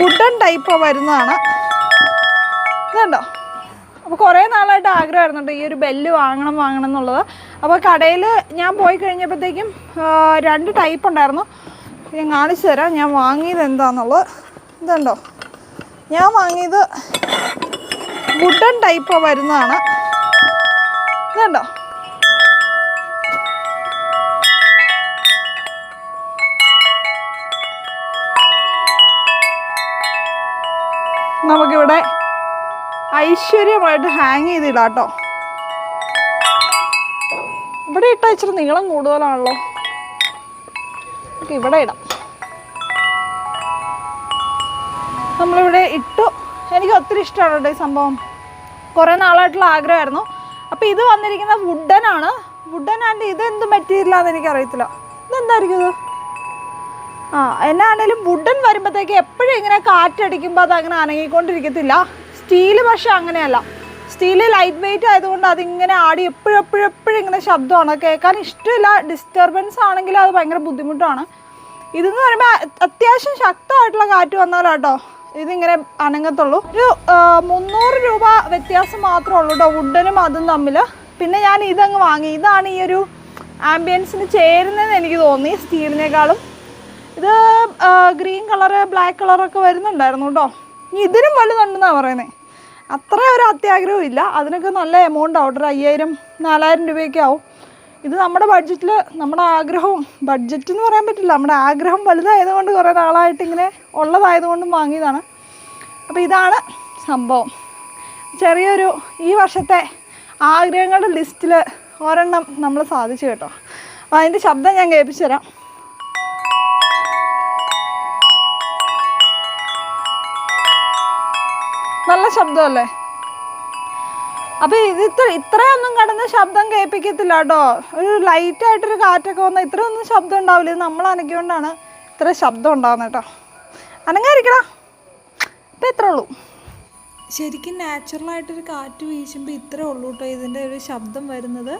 Wooden type വരുന്നതാണ്. ഇതുണ്ടോ? അപ്പോൾ കുറേ നാളായിട്ട് ആഗ്രഹമായിരുന്നുണ്ട് ഈ ഒരു ബെല്ല് വാങ്ങണം വാങ്ങണം എന്നുള്ളത്. അപ്പോൾ കടയിൽ ഞാൻ പോയി കഴിഞ്ഞപ്പോഴത്തേക്കും രണ്ട് ടൈപ്പ് ഉണ്ടായിരുന്നു. ഞാൻ കാണിച്ചു തരാം ഞാൻ വാങ്ങിയത് എന്താണെന്നുള്ളത് ഇതുണ്ടോ? ഞാൻ വാങ്ങിയത് വുഡൻ ടൈപ്പ് വരുന്നതാണ്. ഇതുണ്ടോ? നമുക്കിവിടെ ഐശ്വര്യമായിട്ട് ഹാങ് ചെയ്തിടാം കേട്ടോ ഇവിടെ ഇട്ട ഇച്ചിരി നീളം കൂടുതലാണല്ലോ. ഇവിടെ ഇടാം. നമ്മളിവിടെ ഇട്ടു. എനിക്ക് ഒത്തിരി ഇഷ്ടമാണ് കേട്ടോ ഈ സംഭവം. കുറേ നാളായിട്ടുള്ള ആഗ്രഹമായിരുന്നു. അപ്പോൾ ഇത് വന്നിരിക്കുന്ന വുഡനാണ് വുഡൻ ആൻഡ് ഇത് എന്ത് മെറ്റീരിയലാണെന്ന് എനിക്കറിയത്തില്ല. ഇതെന്തായിരിക്കും ഇത്? ആ എന്നാണേലും വുഡൻ വരുമ്പോഴത്തേക്ക് എപ്പോഴും ഇങ്ങനെ കാറ്റടിക്കുമ്പോൾ അത് അങ്ങനെ അനങ്ങിക്കൊണ്ടിരിക്കത്തില്ല. സ്റ്റീൽ പക്ഷെ അങ്ങനെയല്ല. സ്റ്റീൽ ലൈറ്റ് വെയിറ്റ് ആയതുകൊണ്ട് അതിങ്ങനെ ആടി എപ്പോഴും എപ്പോഴും ഇങ്ങനെ ശബ്ദമാണ്. കേൾക്കാൻ ഇഷ്ടമില്ല. ഡിസ്റ്റർബൻസ് ആണെങ്കിലും അത് ഭയങ്കര ബുദ്ധിമുട്ടാണ്. ഇതെന്ന് പറയുമ്പോൾ അത്യാവശ്യം ശക്തമായിട്ടുള്ള കാറ്റ് വന്നാലാട്ടോ ഇതിങ്ങനെ അനങ്ങത്തുള്ളൂ. ഒരു മുന്നൂറ് രൂപ വ്യത്യാസം മാത്രമേ ഉള്ളൂ കേട്ടോ വുഡനും അതും തമ്മിൽ പിന്നെ ഞാൻ ഇതങ്ങ് വാങ്ങി. ഇതാണ് ഈ ഒരു ആംബിയൻസിന് ചേരുന്നതെന്ന് എനിക്ക് തോന്നി സ്റ്റീലിനേക്കാളും ഇത് ഗ്രീൻ കളറ് ബ്ലാക്ക് കളറൊക്കെ വരുന്നുണ്ടായിരുന്നു കേട്ടോ ഇനി ഇതിനും വലുതുണ്ടെന്നാണ് പറയുന്നത് അത്ര ഒരു അത്യാഗ്രഹവും ഇല്ല. അതിനൊക്കെ നല്ല എമൗണ്ട് ആവും ഒരു അയ്യായിരം നാലായിരം രൂപയൊക്കെ ആവും. ഇത് നമ്മുടെ ബഡ്ജറ്റിൽ നമ്മുടെ ആഗ്രഹവും ബഡ്ജറ്റ് എന്ന് പറയാൻ പറ്റില്ല. നമ്മുടെ ആഗ്രഹം വലുതായതുകൊണ്ട് കുറേ നാളായിട്ട് ഇങ്ങനെ ഉള്ളതായതുകൊണ്ടും വാങ്ങിയതാണ്. അപ്പോൾ ഇതാണ് സംഭവം. ചെറിയൊരു ഈ വർഷത്തെ ആഗ്രഹങ്ങളുടെ ലിസ്റ്റിൽ ഒരെണ്ണം നമ്മൾ സാധിച്ചു കേട്ടോ. അപ്പോൾ അതിന്റെ ശബ്ദം ഞാൻ കേൾപ്പിച്ചു തരാം നല്ല ശബ്ദമല്ലേ? അപ്പൊ ഇത് ഇത്ര ഇത്രയൊന്നും കടന്ന് ശബ്ദം കേൾപ്പിക്കത്തില്ല കേട്ടോ ഒരു ലൈറ്റ് ആയിട്ടൊരു കാറ്റൊക്കെ വന്നാൽ ഇത്രയൊന്നും ശബ്ദം ഉണ്ടാവില്ല. ഇത് നമ്മൾ അനക്കിക്കൊണ്ടാണ് ഇത്ര ശബ്ദം ഉണ്ടാവുന്നത് കേട്ടോ. അനങ്ങായിരിക്കടാ ഇപ്പം ഇത്രേ ഉള്ളൂ. ശരിക്കും നാച്ചുറലായിട്ടൊരു കാറ്റ് വീശുമ്പോൾ ഇത്രേ ഉള്ളൂ കേട്ടോ ഇതിന്റെ ഒരു ശബ്ദം വരുന്നത്.